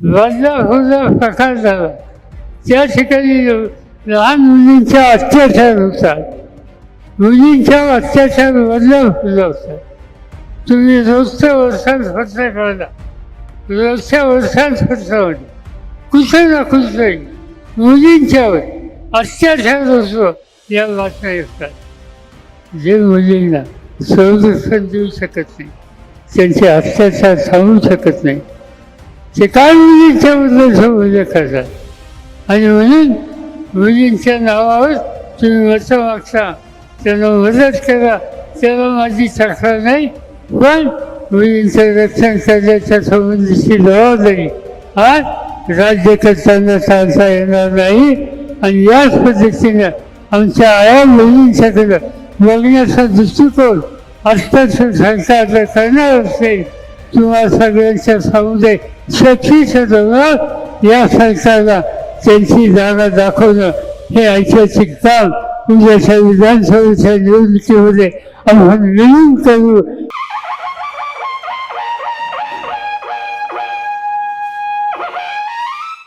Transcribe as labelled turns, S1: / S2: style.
S1: बदलापूरचा प्रकार झाला. त्या ठिकाणी लहान मुलींच्या अत्याचार होतात. मुलींच्या अत्याचार बदलापूरला होतात. तुम्ही रोजच्या वर्षात खर्च करता रोजच्या वर्षात खर्च होणे कुठे ना कुठे मुलींच्यावर अत्याचार होतो या बातम्या येतात. जे मुलींना संरक्षण देऊ शकत नाही त्यांचे अत्याचार थांबवू शकत नाही. ते काय मुलींच्याबद्दल संबंध करतात आणि म्हणून मुलींच्या नावावर तुम्ही मतं मागता त्यांना मदत करा. त्याला माझी तक्रार नाही पण मुलींचं रक्षण करण्याच्या संबंधीची जबाबदारी हा राज्यकर्त्यांना चालता येणार नाही. आणि याच पद्धतीनं आमच्या आया मुलींच्याकडं बघण्याचा दृष्टिकोन आत्ताच सरकारला करणार असेल किंवा सगळ्यांच्या समुदाय शक्तीचं धोरण या सरकारला त्यांची जागा दाखवणं हे ऐतिहासिक काम. म्हणजे उद्याच्या विधानसभेच्या निवडणुकीमध्ये आपण मिळून करू